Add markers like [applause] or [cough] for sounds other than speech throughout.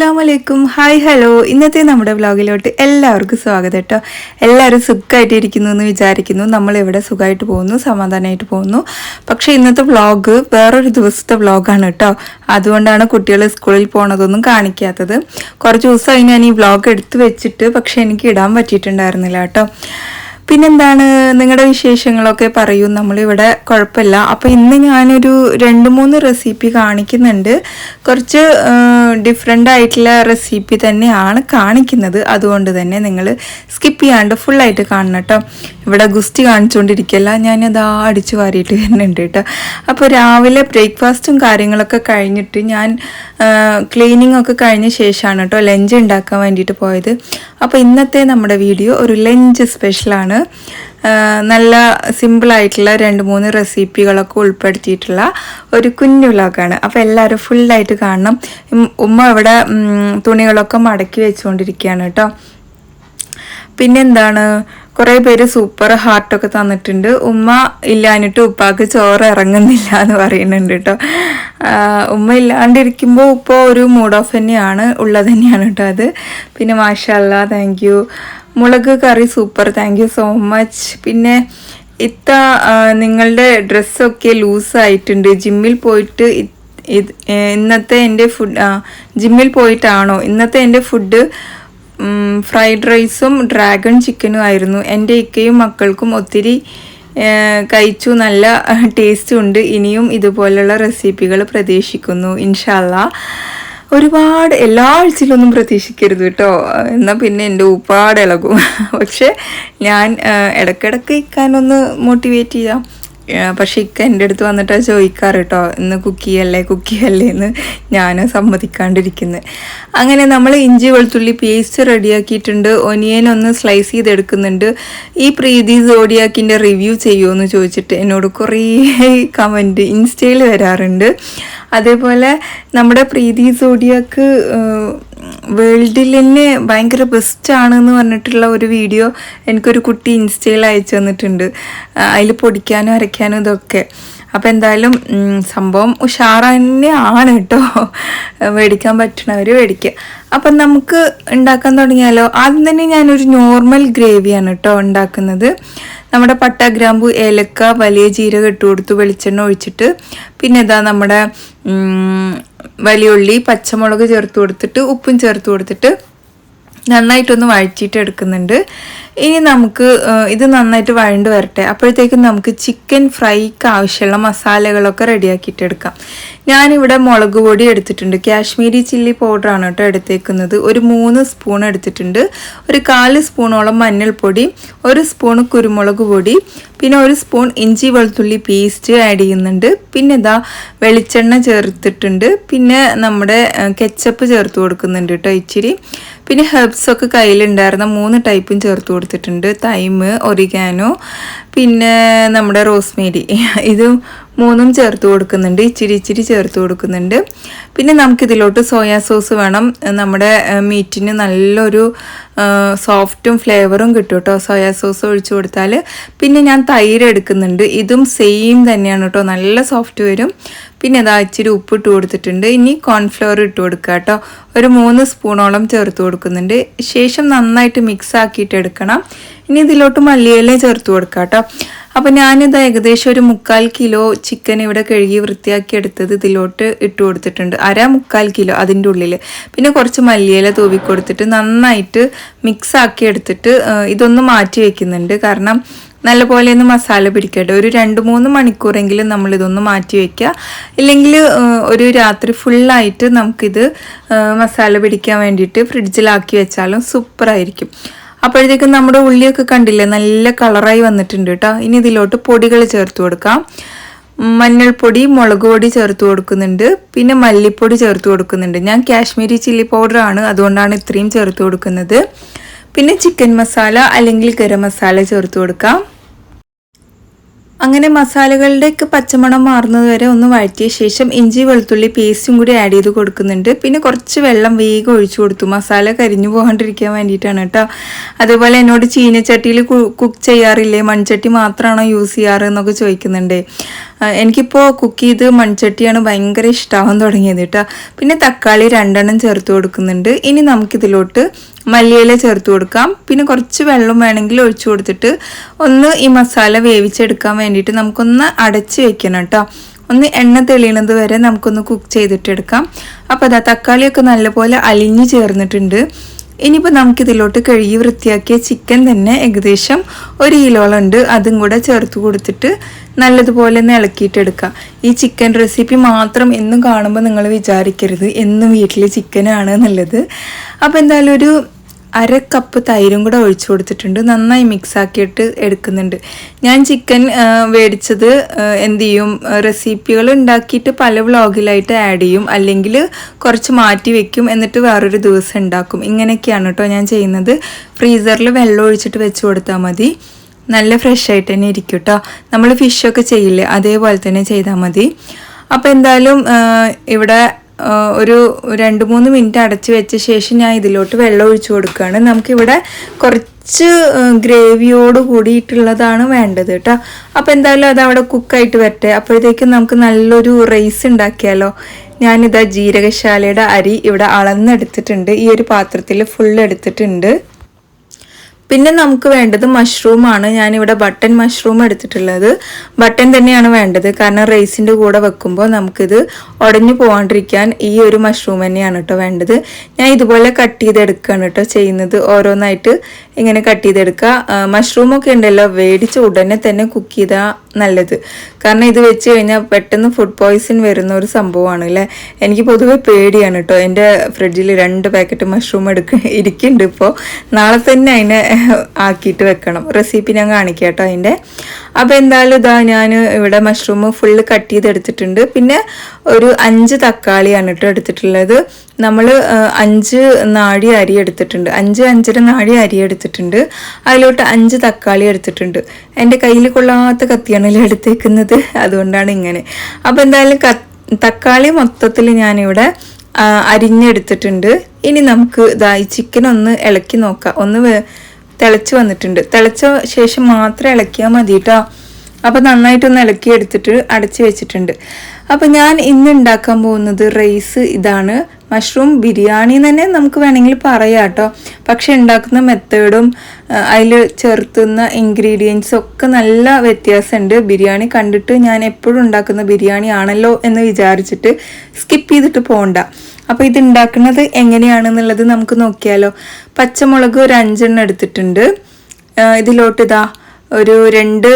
അസ്സാം വലൈക്കും hi hello. ഇന്നത്തെ നമ്മുടെ വ്ലോഗിലോട്ട് എല്ലാവർക്കും സ്വാഗതം കേട്ടോ. എല്ലാവരും സുഖമായിട്ട് ഇരിക്കുന്നു എന്ന് വിചാരിക്കുന്നു. നമ്മൾ ഇവിടെ സുഖമായിട്ട് പോകുന്നു സമാധാനമായിട്ട് പോകുന്നു. പക്ഷേ ഇന്നത്തെ വ്ലോഗ് വേറൊരു ദിവസത്തെ വ്ലോഗാണ് കേട്ടോ. അതുകൊണ്ടാണ് കുട്ടികൾ സ്കൂളിൽ പോണതൊന്നും കാണിക്കാത്തത്. കുറച്ച് ദിവസമായി ഞാൻ ഈ വ്ലോഗ് എടുത്തു വെച്ചിട്ട് പക്ഷേ എനിക്ക് ഇടാൻ പറ്റിയിട്ടുണ്ടായിരുന്നില്ല കേട്ടോ. പിന്നെന്താണ് നിങ്ങളുടെ വിശേഷങ്ങളൊക്കെ പറയൂ. നമ്മളിവിടെ കുഴപ്പമില്ല. അപ്പോൾ ഇന്ന് ഞാനൊരു രണ്ട് മൂന്ന് റെസിപ്പി കാണിക്കുന്നുണ്ട്. കുറച്ച് ഡിഫറെന്റ് ആയിട്ടുള്ള റെസിപ്പി തന്നെയാണ് കാണിക്കുന്നത്. അതുകൊണ്ട് തന്നെ നിങ്ങൾ സ്കിപ്പ് ചെയ്യാണ്ട് ഫുള്ളായിട്ട് കാണണം കേട്ടോ. ഇവിടെ ഗുസ്തി കാണിച്ചുകൊണ്ടിരിക്കല്ല ഞാനതാ അടിച്ചു വാരിയിട്ട് വരുന്നുണ്ട് കേട്ടോ. അപ്പോൾ രാവിലെ ബ്രേക്ക്ഫാസ്റ്റും കാര്യങ്ങളൊക്കെ കഴിഞ്ഞിട്ട് ഞാൻ ക്ലീനിങ് ഒക്കെ കഴിഞ്ഞ ശേഷമാണ് കേട്ടോ ലഞ്ച് ഉണ്ടാക്കാൻ വേണ്ടിയിട്ട് പോയത്. അപ്പോൾ ഇന്നത്തെ നമ്മുടെ വീഡിയോ ഒരു ലഞ്ച് സ്പെഷ്യലാണ് നല്ല സിമ്പിളായിട്ടുള്ള രണ്ട് മൂന്ന് റെസിപ്പികളൊക്കെ ഉൾപ്പെടുത്തിയിട്ടുള്ള ഒരു കുഞ്ഞു വ്ളോഗാണ് അപ്പോൾ എല്ലാവരും ഫുള്ളായിട്ട് കാണണം. ഉമ്മ ഇവിടെ തുണികളൊക്കെ മടക്കി വെച്ചുകൊണ്ടിരിക്കുകയാണ് കേട്ടോ. പിന്നെന്താണ്? കുറേ പേര് സൂപ്പർ ഹാർട്ടൊക്കെ തന്നിട്ടുണ്ട്. ഉമ്മ ഇല്ലാഞ്ഞിട്ട് ഉപ്പാക്ക് ചോറ് ഇറങ്ങുന്നില്ല എന്ന് പറയുന്നുണ്ട് കേട്ടോ. ഉമ്മ ഇല്ലാണ്ടിരിക്കുമ്പോൾ ഇപ്പോൾ ഒരു മൂഡ് ഓഫ് തന്നെയാണ് ഉള്ളത് തന്നെയാണ് കേട്ടോ അത്. പിന്നെ മാഷല്ല താങ്ക് യു മുളക് കറി super thank you so much പിന്നെ ഇത്ത നിങ്ങളുടെ ഡ്രസ്സൊക്കെ ലൂസായിട്ടുണ്ട്. ജിമ്മിൽ പോയിട്ട് ഇന്നത്തെ എന്റെ ഫുഡ് ജിമ്മിൽ പോയിട്ടാണോ? ഇന്നത്തെ എന്റെ ഫുഡ് ഫ്രൈഡ് റൈസും ഡ്രാഗൺ ചിക്കനും ആയിരുന്നു. എന്റെ ഇക്കയും മക്കൾക്കും ഒത്തിരി കഴിച്ചു. നല്ല ടേസ്റ്റ് ഉണ്ട്. ഇനിയും ഇതുപോലുള്ള റെസിപ്പികൾ പ്രതീക്ഷിക്കുന്നു ഇൻഷാല്ല ഒരുപാട് എല്ലാ ആഴ്ചയിലൊന്നും പ്രതീക്ഷിക്കരുത് കേട്ടോ. എന്നാൽ പിന്നെ എന്റെ ഉപ്പാട് ഇളകും. പക്ഷേ ഞാൻ ഇടയ്ക്കിടയ്ക്ക് ഇക്കാനൊന്ന് മോട്ടിവേറ്റ് ചെയ്യാം. പക്ഷേ ഇക്ക എന്റെ അടുത്ത് വന്നിട്ട് ചോദിക്കാറ് കേട്ടോ. ഇന്ന് കുക്ക് ചെയ്യല്ലേ കുക്ക് ചെയ്യല്ലേ എന്ന് ഞാൻ സമ്മതിക്കാണ്ടിരിക്കുന്നത് അങ്ങനെ നമ്മൾ ഇഞ്ചി വെളുത്തുള്ളി പേസ്റ്റ് റെഡിയാക്കിയിട്ടുണ്ട്. ഒനിയൻ ഒന്ന് സ്ലൈസ് ചെയ്തെടുക്കുന്നുണ്ട്. ഈ പ്രീതി സോഡിയാക്കിന്റെ റിവ്യൂ ചെയ്യുമോ എന്ന് ചോദിച്ചിട്ട് എന്നോട് കുറേ കമന്റ് ഇൻസ്റ്റയിൽ വരാറുണ്ട്. അതേപോലെ നമ്മുടെ പ്രീതി സോഡിയക്ക് വേൾഡിൽ തന്നെ ഭയങ്കര ബെസ്റ്റാണ് എന്ന് പറഞ്ഞിട്ടുള്ള ഒരു വീഡിയോ എനിക്കൊരു കുട്ടി ഇൻസ്റ്റയിൽ അയച്ചു തന്നിട്ടുണ്ട്. അതിൽ പൊടിക്കാനും അരയ്ക്കാനും ഇതൊക്കെ. അപ്പോൾ എന്തായാലും സംഭവം ഉഷാറ തന്നെയാണ് കേട്ടോ. മേടിക്കാൻ പറ്റണവർ മേടിക്കുക അപ്പം നമുക്ക് ഉണ്ടാക്കാൻ തുടങ്ങിയാലോ? ആദ്യം തന്നെ ഞാനൊരു നോർമൽ ഗ്രേവിയാണ് കേട്ടോ ഉണ്ടാക്കുന്നത്. നമ്മുടെ പട്ട ഗ്രാമ്പു ഏലക്ക വലിയ ജീരകം ഇട്ട് കൊടുത്തു വെളിച്ചെണ്ണ ഒഴിച്ചിട്ട് പിന്നെ ഇതാ നമ്മുടെ വലിയ ഉള്ളി പച്ചമുളക് ചേർത്ത് കൊടുത്തിട്ട് ഉപ്പും ചേർത്ത് കൊടുത്തിട്ട് നന്നായിട്ടൊന്ന് വഴച്ചിട്ട് എടുക്കുന്നുണ്ട്. ഇനി നമുക്ക് ഇത് നന്നായിട്ട് വഴണ്ട് വരട്ടെ. അപ്പോഴത്തേക്കും നമുക്ക് ചിക്കൻ ഫ്രൈക്ക് ആവശ്യമുള്ള മസാലകളൊക്കെ റെഡിയാക്കിയിട്ട് എടുക്കാം. ഞാനിവിടെ മുളക് പൊടി എടുത്തിട്ടുണ്ട്. കാശ്മീരി ചില്ലി പൗഡറാണ് കേട്ടോ എടുത്തേക്കുന്നത്. ഒരു മൂന്ന് സ്പൂൺ എടുത്തിട്ടുണ്ട്. ഒരു കാൽ സ്പൂണോളം മഞ്ഞൾപ്പൊടി ഒരു സ്പൂൺ കുരുമുളക് പൊടി പിന്നെ ഒരു സ്പൂൺ ഇഞ്ചി വെളുത്തുള്ളി പേസ്റ്റ് ആഡ് ചെയ്യുന്നുണ്ട്. പിന്നെ ഇതാ വെളിച്ചെണ്ണ ചേർത്തിട്ടുണ്ട്. പിന്നെ നമ്മുടെ കെച്ചപ്പ് ചേർത്ത് കൊടുക്കുന്നുണ്ട് കേട്ടോ ഇച്ചിരി. പിന്നെ ഹെർബ്സൊക്കെ കയ്യിലുണ്ടായിരുന്ന മൂന്ന് ടൈപ്പും ചേർത്ത് കൊടുത്തിട്ടുണ്ട്. തൈമ് ഒറിഗാനോ പിന്നെ നമ്മുടെ റോസ്മേരി. [laughs] ഇത് മൂന്നും ചേർത്ത് കൊടുക്കുന്നുണ്ട് ഇച്ചിരി ഇച്ചിരി ചേർത്ത് കൊടുക്കുന്നുണ്ട്. പിന്നെ നമുക്കിതിലോട്ട് സോയാ സോസ് വേണം. നമ്മുടെ മീറ്റിന് നല്ലൊരു സോഫ്റ്റും ഫ്ലേവറും കിട്ടും കേട്ടോ സോയാ സോസ് ഒഴിച്ചു കൊടുത്താൽ പിന്നെ ഞാൻ തൈര് എടുക്കുന്നുണ്ട്. ഇതും സെയിം തന്നെയാണ് കേട്ടോ. നല്ല സോഫ്റ്റ് വരും. പിന്നെ അതാ ഇച്ചിരി ഉപ്പ് ഇട്ട് കൊടുത്തിട്ടുണ്ട്. ഇനി കോൺഫ്ലവർ ഇട്ട് കൊടുക്കുക കേട്ടോ. ഒരു മൂന്ന് സ്പൂണോളം ചേർത്ത് കൊടുക്കുന്നുണ്ട്. ശേഷം നന്നായിട്ട് മിക്സ് ആക്കിയിട്ട് എടുക്കണം. ഇനി ഇതിലോട്ട് മല്ലിയെല്ലാം ചേർത്ത് കൊടുക്കാം കേട്ടോ അപ്പോൾ ഞാനിത് ഏകദേശം ഒരു മുക്കാൽ കിലോ ചിക്കൻ ഇവിടെ കഴുകി വൃത്തിയാക്കി എടുത്തത് ഇതിലോട്ട് ഇട്ട് കൊടുത്തിട്ടുണ്ട്. അര മുക്കാൽ കിലോ അതിന്റെ ഉള്ളിൽ പിന്നെ കുറച്ച് മല്ലിയില തൂവി കൊടുത്തിട്ട് നന്നായിട്ട് മിക്സ് ആക്കി എടുത്തിട്ട് ഇതൊന്ന് മാറ്റി വെക്കുന്നുണ്ട്. കാരണം നല്ലപോലെ ഒന്ന് മസാല പിടിക്കട്ടെ. ഒരു രണ്ട് മൂന്ന് മണിക്കൂറെങ്കിലും നമ്മൾ ഇതൊന്ന് മാറ്റി വെക്കുക ഇല്ലെങ്കിൽ ഒരു രാത്രി ഫുള്ളായിട്ട് നമുക്കിത് മസാല പിടിക്കാൻ വേണ്ടിയിട്ട് ഫ്രിഡ്ജിലാക്കി വെച്ചാലും സൂപ്പറായിരിക്കും അപ്പോഴത്തേക്കും നമ്മുടെ ഉള്ളിയൊക്കെ കണ്ടില്ലേ നല്ല കളറായി വന്നിട്ടുണ്ട് കേട്ടോ. ഇനി ഇതിലോട്ട് പൊടികൾ ചേർത്ത് കൊടുക്കാം. മഞ്ഞൾപ്പൊടി മുളക് പൊടി ചേർത്ത് കൊടുക്കുന്നുണ്ട്. പിന്നെ മല്ലിപ്പൊടി ചേർത്ത് കൊടുക്കുന്നുണ്ട്. ഞാൻ കാശ്മീരി ചില്ലി പൗഡറാണ് അതുകൊണ്ടാണ് ഇത്രയും ചേർത്ത് കൊടുക്കുന്നത്. പിന്നെ ചിക്കൻ മസാല അല്ലെങ്കിൽ ഗരം മസാല ചേർത്ത് കൊടുക്കാം. അങ്ങനെ മസാലകളുടെയൊക്കെ പച്ചമണം മാറുന്നത് വരെ ഒന്ന് വഴറ്റിയ ശേഷം ഇഞ്ചി വെളുത്തുള്ളി പേസ്റ്റും കൂടി ആഡ് ചെയ്ത് കൊടുക്കുന്നുണ്ട്. പിന്നെ കുറച്ച് വെള്ളം വേഗം ഒഴിച്ചു കൊടുത്തു. മസാല കരിഞ്ഞു പോകാണ്ടിരിക്കാൻ വേണ്ടിയിട്ടാണ് കേട്ടോ. അതേപോലെ എന്നോട് ചീനച്ചട്ടിയിൽ കുക്ക് ചെയ്യാറില്ലേ? മൺചട്ടി മാത്രമാണോ യൂസ് ചെയ്യാറ് എന്നൊക്കെ ചോദിക്കുന്നുണ്ട്. എനിക്കിപ്പോൾ കുക്ക് ചെയ്ത് മൺചട്ടിയാണ് ഭയങ്കര ഇഷ്ടമാവാൻ തുടങ്ങിയത് കേട്ടോ പിന്നെ തക്കാളി രണ്ടെണ്ണം ചേർത്ത് കൊടുക്കുന്നുണ്ട്. ഇനി നമുക്കിതിലോട്ട് മല്ലിയില ചേർത്ത് കൊടുക്കാം. പിന്നെ കുറച്ച് വെള്ളം വേണമെങ്കിൽ ഒഴിച്ചു കൊടുത്തിട്ട് ഒന്ന് ഈ മസാല വേവിച്ചെടുക്കാൻ വേണ്ടിയിട്ട് നമുക്കൊന്ന് അടച്ച് വെക്കണം കേട്ടോ ഒന്ന് എണ്ണ തെളിയണത് വരെ നമുക്കൊന്ന് കുക്ക് ചെയ്തിട്ടെടുക്കാം. അപ്പോൾ അതാ തക്കാളിയൊക്കെ നല്ലപോലെ അലിഞ്ഞു ചേർന്നിട്ടുണ്ട്. ഇനിയിപ്പോൾ നമുക്കിതിലോട്ട് കഴുകി വൃത്തിയാക്കിയ ചിക്കൻ തന്നെ ഏകദേശം ഒരു കിലോളം ഉണ്ട്. അതും കൂടെ ചേർത്ത് കൊടുത്തിട്ട് നല്ലതുപോലെ ഒന്ന് ഇളക്കിയിട്ടെടുക്കുക. ഈ ചിക്കൻ റെസിപ്പി മാത്രം എന്നും കാണുമ്പോൾ നിങ്ങൾ വിചാരിക്കരുത്. എന്നും വീട്ടിൽ ചിക്കനാണ് എന്നുള്ളത്. അപ്പോൾ എന്തായാലും ഒരു അര കപ്പ് തൈരും കൂടെ ഒഴിച്ചു കൊടുത്തിട്ടുണ്ട്. നന്നായി മിക്സ് ആക്കിയിട്ട് എടുക്കുന്നുണ്ട്. ഞാൻ ചിക്കൻ മേടിച്ചത് എന്ത് ചെയ്യും? റെസിപ്പികൾ ഉണ്ടാക്കിയിട്ട് പല വ്ളോഗിലായിട്ട് ആഡ് ചെയ്യും. അല്ലെങ്കിൽ കുറച്ച് മാറ്റി വെക്കും. എന്നിട്ട് വേറൊരു ദിവസം ഉണ്ടാക്കും. ഇങ്ങനെയൊക്കെയാണ് കേട്ടോ ഞാൻ ചെയ്യുന്നത്. ഫ്രീസറിൽ വെള്ളം ഒഴിച്ചിട്ട് വെച്ച് കൊടുത്താൽ മതി. നല്ല ഫ്രഷ് ആയിട്ട് തന്നെ ഇരിക്കും കേട്ടോ. നമ്മൾ ഫിഷൊക്കെ ചെയ്യില്ലേ? അതേപോലെ തന്നെ ചെയ്താൽ മതി. അപ്പോൾ എന്തായാലും ഇവിടെ ഒരു രണ്ട് മൂന്ന് മിനിറ്റ് അടച്ച് വെച്ച ശേഷം ഞാൻ ഇതിലോട്ട് വെള്ളം ഒഴിച്ചു കൊടുക്കുകയാണ്. നമുക്കിവിടെ കുറച്ച് ഗ്രേവിയോട് കൂടിയിട്ടുള്ളതാണ് വേണ്ടത് കേട്ടോ. അപ്പോൾ എന്തായാലും അത് അവിടെ കുക്കായിട്ട് വരട്ടെ. അപ്പോഴത്തേക്കും നമുക്ക് നല്ലൊരു റൈസ് ഉണ്ടാക്കിയാലോ. ഞാനിതാ ജീരകശാലയുടെ അരി ഇവിടെ അളന്നെടുത്തിട്ടുണ്ട്. ഈ ഒരു പാത്രത്തിൽ ഫുൾ എടുത്തിട്ടുണ്ട്. പിന്നെ നമുക്ക് വേണ്ടത് മഷ്റൂമാണ് ഞാനിവിടെ ബട്ടൺ മഷ്റൂം എടുത്തിട്ടുള്ളത്. ബട്ടൺ തന്നെയാണ് വേണ്ടത്. കാരണം റൈസിന്റെ കൂടെ വെക്കുമ്പോൾ നമുക്കിത് ഉടഞ്ഞു പോകാണ്ടിരിക്കാൻ ഈ ഒരു മഷ്റൂം തന്നെയാണ് കേട്ടോ വേണ്ടത്. ഞാൻ ഇതുപോലെ കട്ട് ചെയ്തെടുക്കുകയാണ് കേട്ടോ ചെയ്യുന്നത്. ഓരോന്നായിട്ട് ഇങ്ങനെ കട്ട് ചെയ്തെടുക്കുക. മഷ്റൂമൊക്കെ ഉണ്ടല്ലോ. വേടിച്ച് ഉടനെ തന്നെ കുക്ക് ചെയ്താൽ നല്ലത്. കാരണം ഇത് വെച്ച് കഴിഞ്ഞാൽ പെട്ടെന്ന് ഫുഡ് പോയ്സൺ വരുന്ന ഒരു സംഭവമാണ് അല്ലേ? എനിക്ക് പൊതുവെ പേടിയാണ് കേട്ടോ എന്റെ ഫ്രിഡ്ജിൽ രണ്ട് പാക്കറ്റ് മഷ്റൂം എടുക്ക ഇരിക്കുന്നുണ്ട് ഇപ്പോൾ നാളെ തന്നെ അതിനെ ആക്കിയിട്ട് വെക്കണം. റെസിപ്പി ഞാൻ കാണിക്കാം കേട്ടോ അതിന്റെ അപ്പോൾ എന്തായാലും ഇതാ ഞാൻ ഇവിടെ മഷ്റൂം ഫുള്ള് കട്ട് ചെയ്ത് എടുത്തിട്ടുണ്ട് പിന്നെ ഒരു അഞ്ച് തക്കാളിയാണ് കേട്ടോ എടുത്തിട്ടുള്ളത്. നമ്മൾ അഞ്ച് നാടി അരി എടുത്തിട്ടുണ്ട്. അഞ്ച് അഞ്ചര നാടി അരി എടുത്തിട്ടുണ്ട്. അതിലോട്ട് അഞ്ച് തക്കാളി എടുത്തിട്ടുണ്ട്. എന്റെ കയ്യിൽ കൊള്ളാത്ത കത്തിയാണല്ലോ എടുത്തേക്കുന്നത്. അതുകൊണ്ടാണ് ഇങ്ങനെ. അപ്പോൾ എന്തായാലും തക്കാളി മൊത്തത്തിൽ ഞാനിവിടെ അരിഞ്ഞെടുത്തിട്ടുണ്ട്. ഇനി നമുക്ക് ഇതായി ചിക്കൻ ഒന്ന് ഇളക്കി നോക്കാം. ഒന്ന് തിളച്ച് വന്നിട്ടുണ്ട്. തിളച്ച ശേഷം മാത്രം ഇളക്കിയാൽ മതി കേട്ടോ അപ്പോൾ നന്നായിട്ടൊന്ന് ഇളക്കി എടുത്തിട്ട് അടച്ച് വെച്ചിട്ടുണ്ട്. അപ്പോൾ ഞാൻ ഇന്ന് ഉണ്ടാക്കാൻ പോകുന്നത് റൈസ് ഇതാണ്. മഷ്റൂം ബിരിയാണി തന്നെ നമുക്ക് വേണമെങ്കിൽ പറയാം കേട്ടോ. പക്ഷെ ഉണ്ടാക്കുന്ന മെത്തേഡും അതിൽ ചേർത്തുന്ന ഇൻഗ്രീഡിയൻസും ഒക്കെ നല്ല വ്യത്യാസമുണ്ട്. ബിരിയാണി കണ്ടിട്ട് ഞാൻ എപ്പോഴും ഉണ്ടാക്കുന്ന ബിരിയാണി ആണല്ലോ എന്ന് വിചാരിച്ചിട്ട് സ്കിപ്പ് ചെയ്തിട്ട് പോകണ്ട അപ്പോൾ ഇത് ഉണ്ടാക്കുന്നത് എങ്ങനെയാണെന്നുള്ളത് നമുക്ക് നോക്കിയാലോ. പച്ചമുളക് ഒരു അഞ്ചെണ്ണം എടുത്തിട്ടുണ്ട്. ഇതിലോട്ട് ഇതാ ഒരു രണ്ട്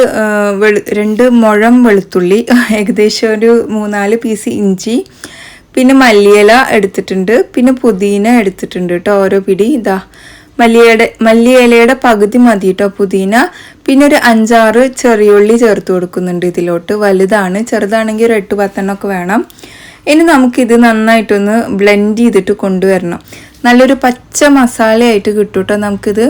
വെളു രണ്ട് മുഴം വെളുത്തുള്ളി ഏകദേശം ഒരു മൂന്നാൽ പീസ് ഇഞ്ചി പിന്നെ മല്ലിയില എടുത്തിട്ടുണ്ട്. പിന്നെ പുതിന എടുത്തിട്ടുണ്ട് കേട്ടോ ഓരോ പിടി. ഇതാ മല്ലിയുടെ മല്ലിയിലയുടെ പകുതി മതി കേട്ടോ പുതിന. പിന്നെ ഒരു അഞ്ചാറ് ചെറിയുള്ളി ചേർത്ത് കൊടുക്കുന്നുണ്ട് ഇതിലോട്ട്. വലുതാണ് ചെറുതാണെങ്കിൽ ഒരു എട്ട് പത്തെണ്ണമൊക്കെ വേണം. ഇനി നമുക്കിത് നന്നായിട്ടൊന്ന് ബ്ലെൻഡ് ചെയ്തിട്ട് കൊണ്ടുവരണം. നല്ലൊരു പച്ച മസാലയായിട്ട് കിട്ടും കേട്ടോ നമുക്കിത്.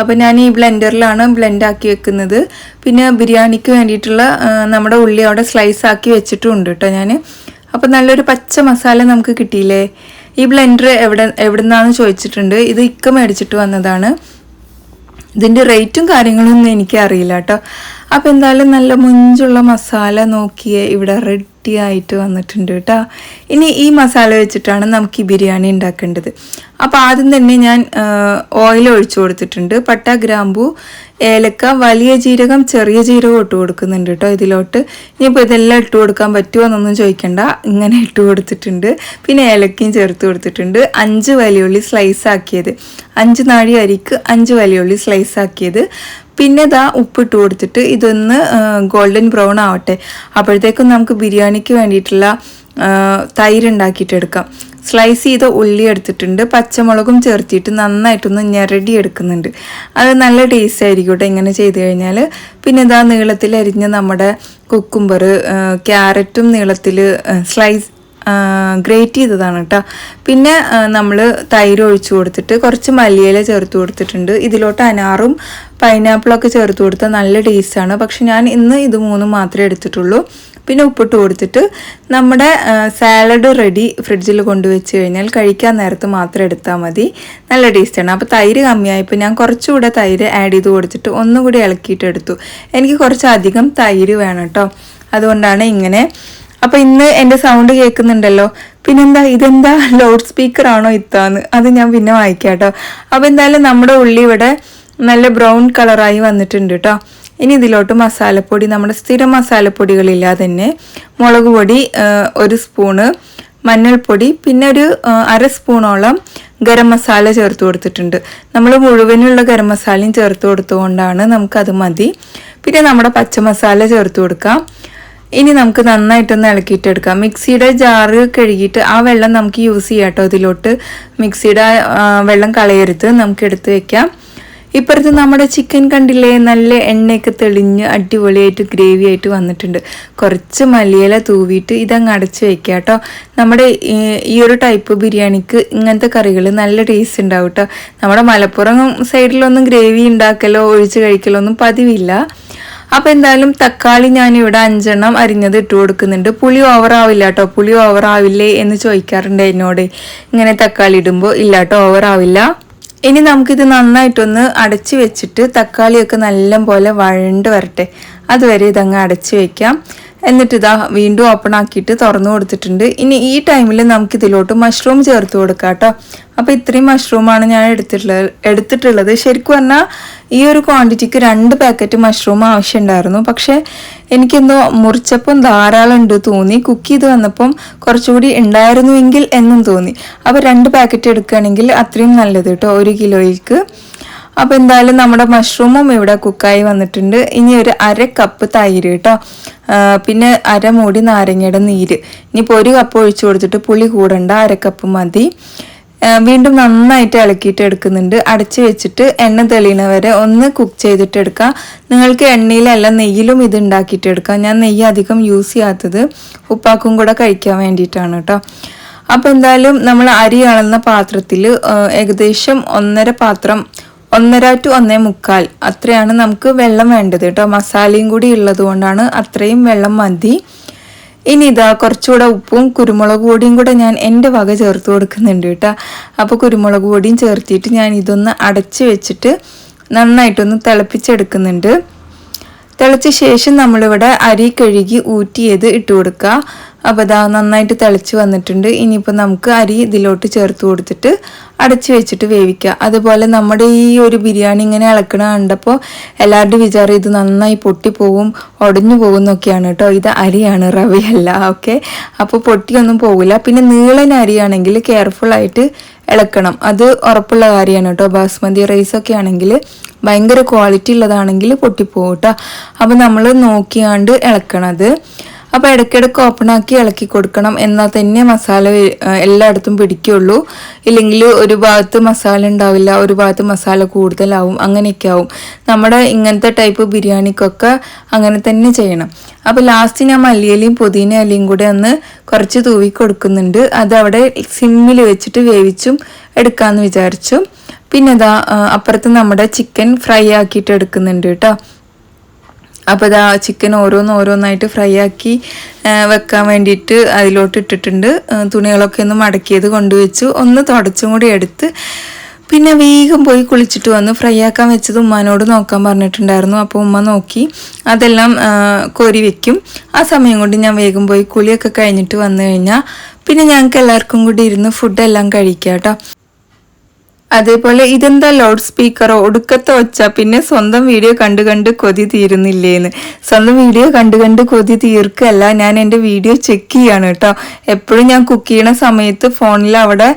അപ്പോൾ ഞാൻ ഈ ബ്ലെൻഡറിലാണ് ബ്ലെൻഡ് ആക്കി വെക്കുന്നത്. പിന്നെ ബിരിയാണിക്ക് വേണ്ടിയിട്ടുള്ള നമ്മുടെ ഉള്ളി അവിടെ സ്ലൈസ് ആക്കി വെച്ചിട്ടുണ്ട് കേട്ടോ ഞാൻ അപ്പോൾ നല്ലൊരു പച്ച മസാല നമുക്ക് കിട്ടിയില്ലേ? ഈ ബ്ലെൻഡർ എവിടെ എവിടെ നിന്നാണെന്ന് ചോദിച്ചിട്ടുണ്ട്? ഇത് ഇക്ക മേടിച്ചിട്ട് വന്നതാണ്. ഇതിന്റെ റേറ്റും കാര്യങ്ങളൊന്നും എനിക്കറിയില്ല കേട്ടോ. അപ്പോൾ എന്തായാലും നല്ല മുഞ്ചുള്ള മസാല നോക്കിയേ ഇവിടെ റെഡി ആയിട്ട് വന്നിട്ടുണ്ട് കേട്ടോ. ഇനി ഈ മസാല വെച്ചിട്ടാണ് നമുക്ക് ഈ ബിരിയാണി ഉണ്ടാക്കേണ്ടത്. അപ്പോൾ ആദ്യം തന്നെ ഞാൻ ഓയിൽ ഒഴിച്ചു കൊടുത്തിട്ടുണ്ട്. പട്ട ഗ്രാമ്പു ഏലക്ക വലിയ ജീരകം ചെറിയ ജീരകം ഇട്ട് കൊടുക്കുന്നുണ്ട് കേട്ടോ ഇതിലോട്ട്. ഇനിയിപ്പോൾ ഇതെല്ലാം ഇട്ട് കൊടുക്കാൻ പറ്റുമോ എന്നൊന്നും ചോദിക്കണ്ട. ഇങ്ങനെ ഇട്ട് കൊടുത്തിട്ടുണ്ട്. പിന്നെ ഏലക്കയും ചേർത്ത് കൊടുത്തിട്ടുണ്ട്. അഞ്ച് വലിയുള്ളി സ്ലൈസ് ആക്കിയത്. അഞ്ച് നാഴി അരിക്ക് അഞ്ച് വലിയുള്ളി സ്ലൈസ് ആക്കിയത്. പിന്നെ ഇതാ ഉപ്പിട്ട് കൊടുത്തിട്ട് ഇതൊന്ന് ഗോൾഡൻ ബ്രൗൺ ആവട്ടെ. അപ്പോഴത്തേക്കും നമുക്ക് ബിരിയാണിക്ക് വേണ്ടിയിട്ടുള്ള തൈര് ഉണ്ടാക്കിയിട്ട് എടുക്കാം. സ്ലൈസ് ചെയ്ത ഉള്ളി എടുത്തിട്ടുണ്ട് പച്ചമുളകും ചേർത്തിട്ട് നന്നായിട്ടൊന്ന് ഞെരടി എടുക്കുന്നുണ്ട്. അത് നല്ല ടേസ്റ്റ് ആയിരിക്കും ഇങ്ങനെ ചെയ്ത് കഴിഞ്ഞാൽ പിന്നെ ഇതാ നീളത്തിൽ അരിഞ്ഞ നമ്മുടെ കുക്കുംബർ ക്യാരറ്റും നീളത്തിൽ സ്ലൈസ് ഗ്രേറ്റ് ചെയ്തതാണ് കേട്ടോ പിന്നെ നമ്മൾ തൈര് ഒഴിച്ചു കൊടുത്തിട്ട് കുറച്ച് മല്ലിയില ചേർത്ത് കൊടുത്തിട്ടുണ്ട്. ഇതിലോട്ട് അനാറും പൈനാപ്പിളൊക്കെ ചേർത്ത് കൊടുത്താൽ നല്ല ടേസ്റ്റാണ് പക്ഷെ ഞാൻ ഇന്ന് ഇത് മൂന്നും മാത്രമേ എടുത്തിട്ടുള്ളൂ. പിന്നെ ഉപ്പിട്ട് കൊടുത്തിട്ട് നമ്മുടെ സാലഡ് റെഡി ഫ്രിഡ്ജിൽ കൊണ്ടുവച്ച് കഴിഞ്ഞാൽ കഴിക്കാൻ നേരത്ത് മാത്രം എടുത്താൽ മതി. നല്ല ടേസ്റ്റാണ് അപ്പോൾ തൈര് കമ്മിയായപ്പോൾ ഞാൻ കുറച്ചുകൂടെ തൈര് ആഡ് ചെയ്ത് കൊടുത്തിട്ട് ഒന്നുകൂടി ഇളക്കിയിട്ടെടുത്തു ഇളക്കിയിട്ട് എനിക്ക് കുറച്ചധികം തൈര് വേണം കേട്ടോ അതുകൊണ്ടാണ് ഇങ്ങനെ. അപ്പോൾ ഇന്ന് എന്റെ സൗണ്ട് കേൾക്കുന്നുണ്ടല്ലോ. പിന്നെന്താ ഇതെന്താ? ലൗഡ് സ്പീക്കറാണോ ഇത്താന്ന്? അത് ഞാൻ പിന്നെ വായിക്കാം കേട്ടോ അപ്പോൾ എന്തായാലും നമ്മുടെ ഉള്ളി ഇവിടെ നല്ല ബ്രൗൺ കളറായി വന്നിട്ടുണ്ട് കേട്ടോ ഇനി ഇതിലോട്ട് മസാലപ്പൊടി നമ്മുടെ സ്ഥിരം മസാലപ്പൊടികളില്ലാതെ തന്നെ മുളക് പൊടി ഒരു സ്പൂണ് മഞ്ഞൾപ്പൊടി പിന്നെ ഒരു അര സ്പൂണോളം ഗരം മസാല ചേർത്ത് കൊടുത്തിട്ടുണ്ട്. നമ്മൾ മുഴുവനുള്ള ഗരം മസാലയും ചേർത്ത് കൊടുത്തുകൊണ്ടാണ് നമുക്കത് മതി. പിന്നെ നമ്മുടെ പച്ചമസാല ചേർത്ത് കൊടുക്കാം. ഇനി നമുക്ക് നന്നായിട്ടൊന്ന് ഇളക്കിയിട്ടെടുക്കാം. മിക്സിയുടെ ജാറ് കഴുകിയിട്ട് ആ വെള്ളം നമുക്ക് യൂസ് ചെയ്യാം കേട്ടോ. ഇതിലോട്ട് മിക്സിയുടെ വെള്ളം കളയരുത്. നമുക്ക് എടുത്ത് വെക്കാം. ഇപ്പുറത്ത് നമ്മുടെ ചിക്കൻ കണ്ടില്ലേ? നല്ല എണ്ണയൊക്കെ തെളിഞ്ഞ് അടിപൊളിയായിട്ട് ഗ്രേവി ആയിട്ട് വന്നിട്ടുണ്ട്. കുറച്ച് മല്ലിയില തൂവിയിട്ട് ഇതങ്ങ് അടച്ച് വെക്കുക കേട്ടോ. നമ്മുടെ ഈ ഒരു ടൈപ്പ് ബിരിയാണിക്ക് ഇങ്ങനത്തെ കറികൾ നല്ല ടേസ്റ്റ് ഉണ്ടാവും കേട്ടോ. നമ്മുടെ മലപ്പുറം സൈഡിലൊന്നും ഗ്രേവി ഉണ്ടാക്കലോ ഒഴിച്ച് കഴിക്കലോ ഒന്നും പതിവില്ല. അപ്പോൾ എന്തായാലും തക്കാളി ഞാനിവിടെ അഞ്ചെണ്ണം അരിഞ്ഞത് ഇട്ട് കൊടുക്കുന്നുണ്ട്. പുളി ഓവർ ആവില്ല കേട്ടോ. പുളി ഓവർ ആവില്ലേ എന്ന് ചോദിക്കാറുണ്ട് എന്നോട്. ഇങ്ങനെ തക്കാളി ഇടുമ്പോൾ ഇല്ല കേട്ടോ ഓവർ ആവില്ല. ഇനി നമുക്കിത് നന്നായിട്ടൊന്ന് അടച്ചു വെച്ചിട്ട് തക്കാളിയൊക്കെ നല്ല പോലെ വഴണ്ട് വരട്ടെ. അതുവരെ ഇതങ്ങ് അടച്ചു വെക്കാം. എന്നിട്ട് ഇതാ വീണ്ടും ഓപ്പൺ ആക്കിയിട്ട് തുറന്നു കൊടുത്തിട്ടുണ്ട്. ഇനി ഈ ടൈമിൽ നമുക്ക് ഇതിലോട്ട് മഷ്റൂം ചേർത്ത് കൊടുക്കാം കേട്ടോ അപ്പോൾ ഇത്രയും മഷ്റൂമാണ് ഞാൻ എടുത്തിട്ടുള്ളത് എടുത്തിട്ടുള്ളത്. ശരിക്കും പറഞ്ഞാൽ ഈ ഒരു ക്വാണ്ടിറ്റിക്ക് രണ്ട് പാക്കറ്റ് മഷ്റൂം ആവശ്യമുണ്ടായിരുന്നു. പക്ഷേ എനിക്കെന്തോ മുറിച്ചപ്പം ധാരാളം ഉണ്ട് തോന്നി. കുക്ക് ചെയ്ത് വന്നപ്പം കുറച്ചുകൂടി ഉണ്ടായിരുന്നുവെങ്കിൽ എന്നും തോന്നി. അപ്പോൾ രണ്ട് പാക്കറ്റ് എടുക്കുകയാണെങ്കിൽ അത്രയും നല്ലത് കേട്ടോ ഒരു കിലോയ്ക്ക്. അപ്പോൾ എന്തായാലും നമ്മുടെ മഷ്റൂമും ഇവിടെ കുക്കായി വന്നിട്ടുണ്ട്. ഇനി ഒരു അര കപ്പ് തൈര് കേട്ടോ പിന്നെ അര മൂടി നാരങ്ങയുടെ നീര്. ഇനിയിപ്പോൾ ഒരു കപ്പ് ഒഴിച്ചു കൊടുത്തിട്ട് പുളി കൂടണ്ട അര കപ്പ് മതി. വീണ്ടും നന്നായിട്ട് ഇളക്കിയിട്ട് എടുക്കുന്നുണ്ട്. അടച്ച് വെച്ചിട്ട് എണ്ണ തെളിയണ വരെ ഒന്ന് കുക്ക് ചെയ്തിട്ട് എടുക്കാം. നിങ്ങൾക്ക് എണ്ണയിലല്ല നെയ്യിലും ഇത് ഉണ്ടാക്കിയിട്ട് എടുക്കാം. ഞാൻ നെയ്യ് അധികം യൂസ് ചെയ്യാത്തത് ഉപ്പാക്കും കൂടെ കഴിക്കാൻ വേണ്ടിയിട്ടാണ് കേട്ടോ അപ്പോൾ എന്തായാലും നമ്മൾ അരി അളന്ന പാത്രത്തിൽ ഏകദേശം ഒന്നര പാത്രം ഒന്നര ടു ഒന്നേ മുക്കാൽ. അത്രയാണ് നമുക്ക് വെള്ളം വേണ്ടത് കേട്ടോ. മസാലയും കൂടി ഉള്ളത് കൊണ്ടാണ് അത്രയും വെള്ളം മതി. ഇനി ഇതാ കുറച്ചുകൂടെ ഉപ്പും കുരുമുളക് പൊടിയും കൂടെ ഞാൻ എന്റെ വക ചേർത്ത് കൊടുക്കുന്നുണ്ട് കേട്ടോ. അപ്പോൾ കുരുമുളക് പൊടിയും ചേർത്തിട്ട് ഞാൻ ഇതൊന്ന് അടച്ച് വെച്ചിട്ട് നന്നായിട്ടൊന്ന് തിളപ്പിച്ചെടുക്കുന്നുണ്ട്. തിളച്ച ശേഷം നമ്മളിവിടെ അരി കഴുകി ഊറ്റിയത് ഇട്ട് കൊടുക്കുക. അപ്പോൾ ഇതാ നന്നായിട്ട് തിളച്ച് വന്നിട്ടുണ്ട്. ഇനിയിപ്പോൾ നമുക്ക് അരി ഇതിലോട്ട് ചേർത്ത് കൊടുത്തിട്ട് അടച്ച് വെച്ചിട്ട് വേവിക്കുക അതുപോലെ നമ്മുടെ ഈ ഒരു ബിരിയാണി ഇങ്ങനെ ഇളക്കണ കണ്ടപ്പോൾ എല്ലാവരുടെയും വിചാരം ഇത് നന്നായി പൊട്ടിപ്പോവും ഉടഞ്ഞു പോകുന്നൊക്കെയാണ് കേട്ടോ. ഇത് അരിയാണ് റവയല്ല. ഓക്കെ? അപ്പോൾ പൊട്ടിയൊന്നും പോകില്ല. പിന്നെ നീളൻ അരിയാണെങ്കിൽ കെയർഫുള്ളായിട്ട് ഇളക്കണം. അത് ഉറപ്പുള്ള കാര്യമാണ് കേട്ടോ. ബാസ്മതി റൈസൊക്കെ ആണെങ്കിൽ ഭയങ്കര ക്വാളിറ്റി ഉള്ളതാണെങ്കിൽ പൊട്ടിപ്പോകും കേട്ടോ. അപ്പോൾ നമ്മൾ നോക്കിയാണ്ട് ഇളക്കണത്. അപ്പോൾ ഇടയ്ക്കിടയ്ക്ക് ഓപ്പൺ ആക്കി ഇളക്കി കൊടുക്കണം എന്നാൽ തന്നെ മസാല എല്ലായിടത്തും പിടിക്കുള്ളൂ. ഇല്ലെങ്കിൽ ഒരു ഭാഗത്ത് മസാല ഉണ്ടാവില്ല ഒരു ഭാഗത്ത് മസാല കൂടുതലാവും അങ്ങനെയൊക്കെ ആവും. നമ്മുടെ ഇങ്ങനത്തെ ടൈപ്പ് ബിരിയാണിക്കൊക്കെ അങ്ങനെ തന്നെ ചെയ്യണം. അപ്പോൾ ലാസ്റ്റ് ഞാൻ മല്ലിയിലയും പുതിന ഇലയും കൂടെ ഒന്ന് കുറച്ച് തൂവി കൊടുക്കുന്നുണ്ട്. അത് അവിടെ സിമ്മിൽ വെച്ചിട്ട് വേവിച്ചും എടുക്കാമെന്ന് വിചാരിച്ചു. പിന്നെ ഇതാ അപ്പുറത്ത് നമ്മുടെ ചിക്കൻ ഫ്രൈ ആക്കിയിട്ട് എടുക്കുന്നുണ്ട് കേട്ടോ. അപ്പോൾ ഇതാ ചിക്കൻ ഓരോന്ന് ഓരോന്നായിട്ട് ഫ്രൈ ആക്കി വെക്കാൻ വേണ്ടിയിട്ട് അതിലോട്ട് ഇട്ടിട്ടുണ്ട്. തുണികളൊക്കെ ഒന്ന് മടക്കിയത് കൊണ്ടുവച്ചു. ഒന്ന് തുടച്ചും കൂടി എടുത്ത് പിന്നെ വേഗം പോയി കുളിച്ചിട്ട് വന്ന് ഫ്രൈ ആക്കാൻ വെച്ചത് ഉമ്മാനോട് നോക്കാൻ പറഞ്ഞിട്ടുണ്ടായിരുന്നു. അപ്പോൾ ഉമ്മ നോക്കി അതെല്ലാം കോരി വെക്കും. ആ സമയം കൊണ്ട് ഞാൻ വേഗം പോയി കുളിയൊക്കെ കഴിഞ്ഞിട്ട് വന്നു കഴിഞ്ഞാൽ പിന്നെ ഞങ്ങൾക്ക് എല്ലാവർക്കും കൂടി ഇരുന്ന് ഫുഡെല്ലാം കഴിക്കാം കേട്ടോ അതേപോലെ ഇതെന്താ ലൗഡ് സ്പീക്കറോ ഒടുക്കത്തെ ഒച്ച പിന്നെ സ്വന്തം വീഡിയോ കണ്ടു കണ്ട് കൊതി തീരുന്നില്ലേന്ന്. സ്വന്തം വീഡിയോ കണ്ടു കണ്ട് കൊതി തീർക്കല്ല ഞാൻ എന്റെ വീഡിയോ ചെക്ക് ചെയ്യാണ് കേട്ടോ. എപ്പോഴും ഞാൻ കുക്ക് ചെയ്യണ സമയത്ത് ഫോണിൽ അവിടെ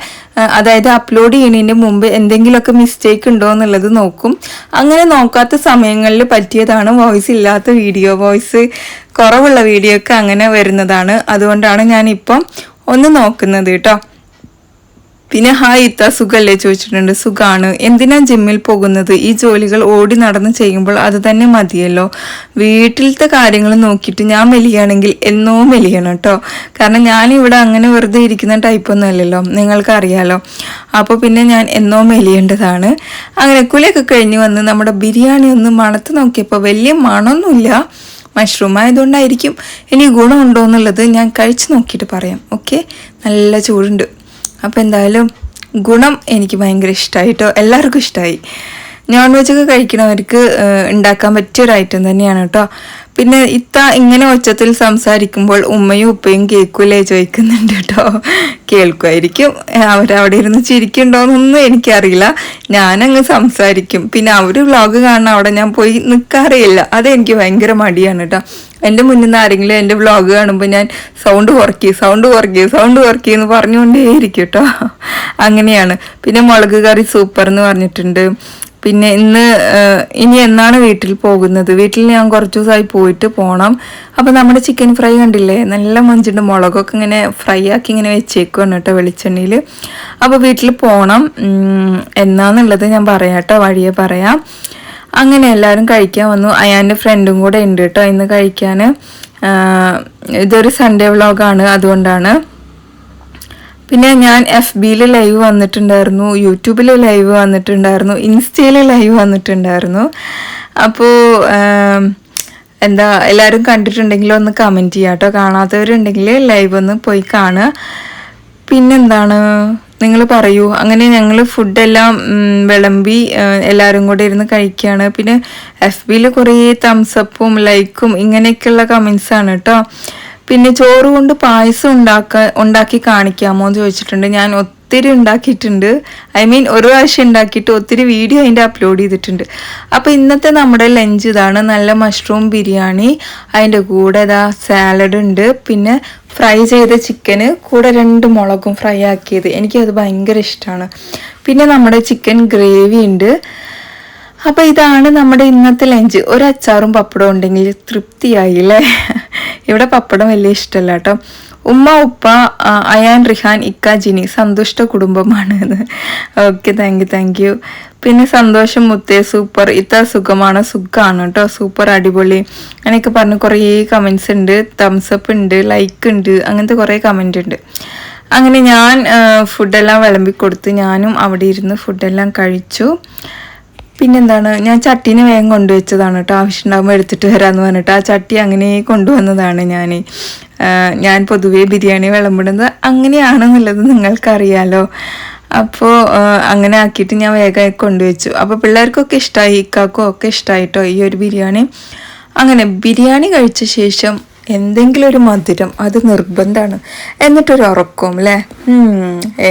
അതായത് അപ്ലോഡ് ചെയ്യുന്നതിന്റെ മുമ്പ് എന്തെങ്കിലുമൊക്കെ മിസ്റ്റേക്ക് ഉണ്ടോ എന്നുള്ളത് നോക്കും. അങ്ങനെ നോക്കാത്ത സമയങ്ങളിൽ പറ്റിയതാണ് വോയിസ് ഇല്ലാത്ത വീഡിയോ വോയിസ് കുറവുള്ള വീഡിയോ ഒക്കെ അങ്ങനെ വരുന്നതാണ്. അതുകൊണ്ടാണ് ഞാനിപ്പം ഒന്ന് നോക്കുന്നത് കേട്ടോ. പിന്നെ ഹായ് ഇത്ത സുഖല്ലേ? ചോദിച്ചിട്ടുണ്ട്. സുഖാണ്. എന്തിനാ ജിമ്മിൽ പോകുന്നത്? ഈ ജോലികൾ ഓടി നടന്ന് ചെയ്യുമ്പോൾ അത് തന്നെ മതിയല്ലോ. വീട്ടിലത്തെ കാര്യങ്ങൾ നോക്കിയിട്ട് ഞാൻ മെലിയാണെങ്കിൽ എന്നോ മെലിയണം കേട്ടോ കാരണം ഞാനിവിടെ അങ്ങനെ വെറുതെ ഇരിക്കുന്ന ടൈപ്പൊന്നും അല്ലല്ലോ. നിങ്ങൾക്ക് അറിയാലോ അപ്പോൾ പിന്നെ ഞാൻ എന്നോ മെലിയേണ്ടതാണ്. അങ്ങനെ കുലയൊക്കെ കഴിഞ്ഞ് വന്ന് നമ്മുടെ ബിരിയാണി ഒന്ന് മണത്ത് നോക്കിയപ്പോൾ വലിയ മണമൊന്നുമില്ല. മഷ്റൂം ആയതുകൊണ്ടായിരിക്കും. ഇനി ഗുണമുണ്ടോ എന്നുള്ളത് ഞാൻ കഴിച്ചു നോക്കിയിട്ട് പറയാം. ഓക്കെ? നല്ല ചൂടുണ്ട്. അപ്പോൾ എന്തായാലും ഗുണം എനിക്ക് ഭയങ്കര ഇഷ്ടമായി കേട്ടോ എല്ലാവർക്കും ഇഷ്ടമായി നോൺ വെജ് ഒക്കെ കഴിക്കുന്നവർക്ക് ഉണ്ടാക്കാൻ പറ്റിയ ഒരു ഐറ്റം തന്നെയാണ് കേട്ടോ പിന്നെ ഇത്ത ഇങ്ങനെ ഒച്ചത്തിൽ സംസാരിക്കുമ്പോൾ ഉമ്മയും ഉപ്പയും കേൾക്കൂലേ ചോദിക്കുന്നുണ്ട് കേട്ടോ കേൾക്കുമായിരിക്കും. അവരവിടെ ഇരുന്ന് ചിരിക്കുന്നുണ്ടോയെന്നൊന്നും എനിക്കറിയില്ല. ഞാനങ്ങ് സംസാരിക്കും. പിന്നെ അവർ വ്ളോഗ് കാണുന്ന അവിടെ ഞാൻ പോയി നിൽക്കാറില്ല അതെനിക്ക് ഭയങ്കര മടിയാണ് കേട്ടോ എന്റെ മുന്നിൽ നിന്ന് ആരെങ്കിലും എന്റെ വ്ളോഗ് കാണുമ്പോൾ ഞാൻ സൗണ്ട് കുറക്കി സൗണ്ട് കുറക്കി സൗണ്ട് കുറക്കി എന്ന് പറഞ്ഞുകൊണ്ടേയിരിക്കും കേട്ടോ അങ്ങനെയാണ്. പിന്നെ മുളക് കറി സൂപ്പർ എന്ന് പറഞ്ഞിട്ടുണ്ട്. പിന്നെ ഇന്ന് ഇനി എന്നാണ് വീട്ടിൽ പോകുന്നത്? വീട്ടിൽ ഞാൻ കുറച്ച് ദിവസമായി പോയിട്ട് പോകണം അപ്പോൾ നമ്മുടെ ചിക്കൻ ഫ്രൈ കണ്ടില്ലേ? നല്ല മഞ്ചിട്ട് മുളകൊക്കെ ഇങ്ങനെ ഫ്രൈ ആക്കി ഇങ്ങനെ വെച്ചേക്കുവാണ് കേട്ടോ വെളിച്ചെണ്ണയിൽ അപ്പോൾ വീട്ടിൽ പോകണം എന്നാന്നുള്ളത് ഞാൻ പറയാം കേട്ടോ വഴിയെ പറയാം. അങ്ങനെ എല്ലാവരും കഴിക്കാൻ വന്നു. അയാന്റെ ഫ്രണ്ടും കൂടെ ഉണ്ട് കേട്ടോ ഇന്ന് കഴിക്കാൻ ഇതൊരു സൺഡേ വ്ളോഗാണ് അതുകൊണ്ടാണ്. പിന്നെ ഞാൻ എഫ് ബിയിൽ ലൈവ് വന്നിട്ടുണ്ടായിരുന്നു യൂട്യൂബിൽ ലൈവ് വന്നിട്ടുണ്ടായിരുന്നു ഇൻസ്റ്റയിൽ ലൈവ് വന്നിട്ടുണ്ടായിരുന്നു. അപ്പോൾ എന്താ എല്ലാവരും കണ്ടിട്ടുണ്ടെങ്കിൽ ഒന്ന് കമന്റ് ചെയ്യാം കേട്ടോ കാണാത്തവരുണ്ടെങ്കിൽ ലൈവ് ഒന്ന് പോയി കാണുക. പിന്നെന്താണ്? നിങ്ങൾ പറയൂ. അങ്ങനെ ഞങ്ങൾ ഫുഡെല്ലാം വിളമ്പി എല്ലാവരും കൂടെ ഇരുന്ന് കഴിക്കുകയാണ്. പിന്നെ എഫ് ബിയിൽ കുറേ തംസപ്പും ലൈക്കും ഇങ്ങനെയൊക്കെയുള്ള കമൻസ് ആണ് കേട്ടോ പിന്നെ ചോറ് കൊണ്ട് പായസം ഉണ്ടാക്ക ഉണ്ടാക്കി കാണിക്കാമോ എന്ന് ചോദിച്ചിട്ടുണ്ട്. ഞാൻ ഒത്തിരി ഉണ്ടാക്കിയിട്ടുണ്ട്. ഐ മീൻ ഒരു പ്രാവശ്യം ഉണ്ടാക്കിയിട്ട് ഒത്തിരി വീഡിയോ അതിന്റെ അപ്ലോഡ് ചെയ്തിട്ടുണ്ട്. അപ്പോൾ ഇന്നത്തെ നമ്മുടെ ലഞ്ച് ഇതാണ്. നല്ല മഷ്റൂം ബിരിയാണി. അതിന്റെ കൂടെ ഇതാ സാലഡ് ഉണ്ട്. പിന്നെ ഫ്രൈ ചെയ്ത ചിക്കന് കൂടെ രണ്ട് മുളകും ഫ്രൈ ആക്കിയത്. എനിക്കത് ഭയങ്കര ഇഷ്ടമാണ് പിന്നെ നമ്മുടെ ചിക്കൻ ഗ്രേവി ഉണ്ട്. അപ്പോൾ ഇതാണ് നമ്മുടെ ഇന്നത്തെ ലഞ്ച് ഒരു അച്ചാറും പപ്പടവും ഉണ്ടെങ്കിൽ തൃപ്തിയായി അല്ലേ ഇവിടെ പപ്പടം വലിയ ഇഷ്ടമല്ല കേട്ടോ. ഉമ്മ ഉപ്പ അയാൻ റിഹാൻ ഇക്ക ജിനി സന്തുഷ്ട കുടുംബമാണ് okay thank you thank you പിന്നെ സന്തോഷം മുത്തേ സൂപ്പർ ഇത്ത സുഖമാണ്? സുഖമാണ് കേട്ടോ. സൂപ്പർ അടിപൊളി. അങ്ങനെയൊക്കെ പറഞ്ഞ് കുറേ കമൻസ് ഉണ്ട്. തംസപ്പ് ഉണ്ട് ലൈക്ക് ഉണ്ട് അങ്ങനത്തെ കുറേ കമന്റ് ഉണ്ട്. അങ്ങനെ ഞാൻ ഫുഡെല്ലാം വിളമ്പി കൊടുത്ത് ഞാനും അവിടെ ഇരുന്ന് ഫുഡെല്ലാം കഴിച്ചു. പിന്നെന്താണ്? ഞാൻ ചട്ടീനെ വേഗം കൊണ്ടുവച്ചതാണ് കേട്ടോ. ആവശ്യമുണ്ടാകുമ്പോൾ എടുത്തിട്ട് വരാമെന്ന് പറഞ്ഞിട്ട് ആ ചട്ടി അങ്ങനെ കൊണ്ടുവന്നതാണ് ഞാൻ ഞാൻ പൊതുവേ ബിരിയാണി വിളമ്പിടുന്നത് അങ്ങനെയാണെന്നുള്ളത് നിങ്ങൾക്കറിയാലോ. അപ്പോൾ അങ്ങനെ ആക്കിയിട്ട് ഞാൻ വേഗം കൊണ്ടുവച്ചു. അപ്പോൾ പിള്ളേർക്കൊക്കെ ഇഷ്ടമായി ഇക്കാക്കും ഒക്കെ ഇഷ്ടമായിട്ടോ ഈ ഒരു ബിരിയാണി. അങ്ങനെ ബിരിയാണി കഴിച്ച ശേഷം എന്തെങ്കിലും ഒരു മധുരം അത് നിർബന്ധമാണ് എന്നിട്ടൊരു ഉറക്കവും അല്ലേ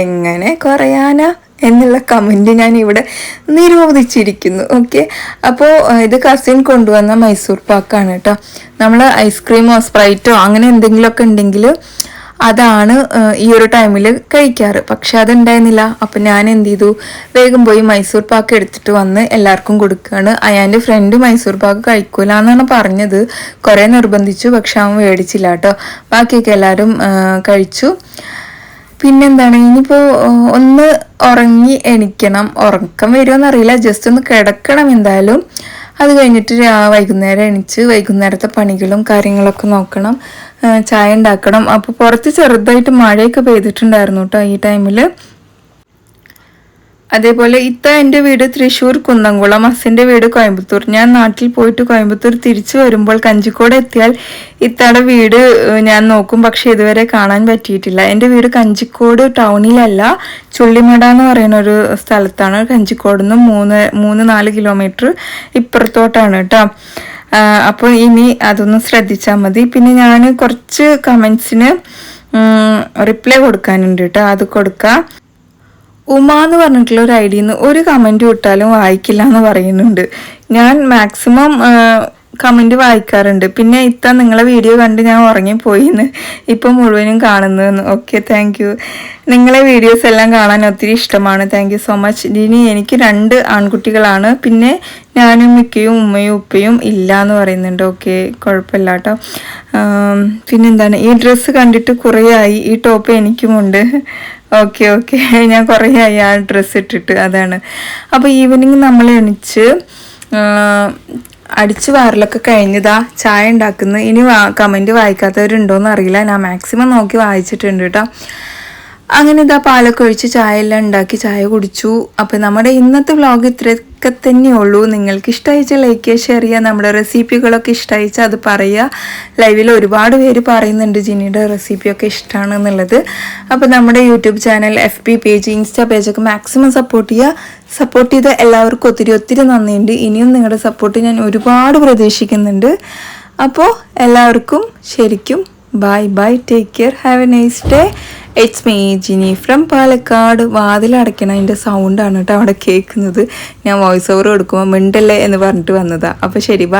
എങ്ങനെ കുറയാനാ? എന്നുള്ള കമന്റ് ഞാൻ ഇവിടെ നിരോധിച്ചിരിക്കുന്നു ഓക്കെ അപ്പോൾ ഇത് കസിൻ കൊണ്ടുവന്ന മൈസൂർ പാക്കാണ് കേട്ടോ നമ്മൾ ഐസ്ക്രീമോ സ്പ്രൈറ്റോ അങ്ങനെ എന്തെങ്കിലുമൊക്കെ ഉണ്ടെങ്കിൽ അതാണ് ഈ ഒരു ടൈമിൽ കഴിക്കാറ്. പക്ഷെ അതുണ്ടായിരുന്നില്ല അപ്പം ഞാൻ എന്ത് ചെയ്തു? വേഗം പോയി മൈസൂർ പാക്ക് എടുത്തിട്ട് വന്ന് എല്ലാവർക്കും കൊടുക്കുകയാണ്. അയാന്റെ ഫ്രണ്ട് മൈസൂർ പാക്ക് കഴിക്കൂല എന്നാണ് പറഞ്ഞത്. കുറേ നിർബന്ധിച്ചു പക്ഷെ അവൻ മേടിച്ചില്ല കേട്ടോ ബാക്കിയൊക്കെ എല്ലാവരും കഴിച്ചു. പിന്നെന്താണ്? ഇനിയിപ്പോൾ ഒന്ന് ഉറങ്ങി എണിക്കണം. ഉറക്കം വരുമോ എന്നറിയില്ല ജസ്റ്റ് ഒന്ന് കിടക്കണം എന്തായാലും. അത് കഴിഞ്ഞിട്ട് വൈകുന്നേരം എണിച്ച് വൈകുന്നേരത്തെ പണികളും കാര്യങ്ങളൊക്കെ നോക്കണം. ചായ ഉണ്ടാക്കണം. അപ്പോൾ പുറത്ത് ചെറുതായിട്ട് മഴയൊക്കെ പെയ്തിട്ടുണ്ടായിരുന്നു കേട്ടോ ഈ ടൈമിൽ അതേപോലെ ഇത്ത എന്റെ വീട് തൃശ്ശൂർ കുന്നംകുളം അസിന്റെ വീട് കോയമ്പത്തൂർ. ഞാൻ നാട്ടിൽ പോയിട്ട് കോയമ്പത്തൂർ തിരിച്ചു വരുമ്പോൾ കഞ്ചിക്കോട് എത്തിയാൽ ഇത്തയുടെ വീട് ഞാൻ നോക്കും. പക്ഷെ ഇതുവരെ കാണാൻ പറ്റിയിട്ടില്ല. എന്റെ വീട് കഞ്ചിക്കോട് ടൗണിലല്ല ചുള്ളിമട എന്ന് പറയുന്ന ഒരു സ്ഥലത്താണ്. കഞ്ചിക്കോട് നിന്ന് മൂന്ന് മൂന്ന് നാല് കിലോമീറ്റർ ഇപ്പുറത്തോട്ടാണ് കേട്ടോ. അപ്പോൾ ഇനി അതൊന്ന് ശ്രദ്ധിച്ചാൽ മതി. പിന്നെ ഞാൻ കുറച്ച് കമൻസിന് റിപ്ലൈ കൊടുക്കാനുണ്ട് കേട്ടോ. അത് കൊടുക്കാം. ഉമ എന്ന് പറഞ്ഞിട്ടുള്ള ഒരു ഐഡിയിൽ നിന്ന് ഒരു കമന്റ് വിട്ടാലും വായിക്കില്ല എന്ന് പറയുന്നുണ്ട്. ഞാൻ മാക്സിമം കമന്റ് വായിക്കാറുണ്ട്. പിന്നെ ഇത്ത നിങ്ങളെ വീഡിയോ കണ്ട് ഞാൻ ഉറങ്ങിപ്പോയിന്ന്. ഇപ്പം മുഴുവനും കാണുന്നു ഓക്കെ താങ്ക് യു നിങ്ങളെ വീഡിയോസ് എല്ലാം കാണാൻ ഒത്തിരി ഇഷ്ടമാണ്. താങ്ക് സോ മച്ച് ഇനി എനിക്ക് രണ്ട് ആൺകുട്ടികളാണ്. പിന്നെ ഞാനും മിക്കയും ഉമ്മയും ഉപ്പയും ഇല്ല എന്ന് പറയുന്നുണ്ട്. ഓക്കെ കുഴപ്പമില്ല കേട്ടോ പിന്നെന്താണ്? ഈ ഡ്രസ്സ് കണ്ടിട്ട് കുറേ ആയി. ഈ ടോപ്പ് എനിക്കുമുണ്ട് ഓക്കെ ഓക്കെ ഞാൻ കുറേ ആയി ആ ഡ്രസ്സ് ഇട്ടിട്ട്. അതാണ്. അപ്പോൾ ഈവനിങ് നമ്മൾ എണിച്ച് അടിച്ച് വാറലൊക്കെ കഴിഞ്ഞതാ ചായ ഉണ്ടാക്കുന്നത് ഇനി കമന്റ് വായിക്കാത്തവരുണ്ടോയെന്ന് അറിയില്ല. ഞാൻ മാക്സിമം നോക്കി വായിച്ചിട്ടുണ്ട് കേട്ടോ അങ്ങനെ ഇതാ പാലൊക്കെ ഒഴിച്ച് ചായ എല്ലാം ഉണ്ടാക്കി ചായ കുടിച്ചു. അപ്പോൾ നമ്മുടെ ഇന്നത്തെ വ്ളോഗ് ഇത്ര ഇത്രയൊക്കെ തന്നെയുള്ളൂ. നിങ്ങൾക്ക് ഇഷ്ടമായിച്ച ലൈക്ക് ഷെയർ ചെയ്യുക നമ്മുടെ റെസിപ്പികളൊക്കെ ഇഷ്ടമായിച്ചാൽ അത് പറയുക. ലൈവിൽ ഒരുപാട് പേര് പറയുന്നുണ്ട് ജിനിയുടെ റെസിപ്പിയൊക്കെ ഇഷ്ടമാണ് എന്നുള്ളത് അപ്പോൾ നമ്മുടെ YouTube channel F B page insta പേജൊക്കെ maximum support ചെയ്യുക. സപ്പോർട്ട് ചെയ്ത എല്ലാവർക്കും ഒത്തിരി ഒത്തിരി നന്ദിയുണ്ട്. ഇനിയും നിങ്ങളുടെ സപ്പോർട്ട് ഞാൻ ഒരുപാട് പ്രതീക്ഷിക്കുന്നുണ്ട്. അപ്പോൾ എല്ലാവർക്കും ശരിക്കും bye bye take care have a nice day it's me Jini from Palakkad. വാതിലടയ്ക്കണതിന്റെ സൗണ്ടാണ് കേട്ടോ അവിടെ കേൾക്കുന്നത്. ഞാൻ വോയിസ് ഓവർ കൊടുക്കുമ്പോൾ മിണ്ടല്ലേ എന്ന് പറഞ്ഞിട്ട് വന്നതാണ് അപ്പോൾ ശരി ബൈ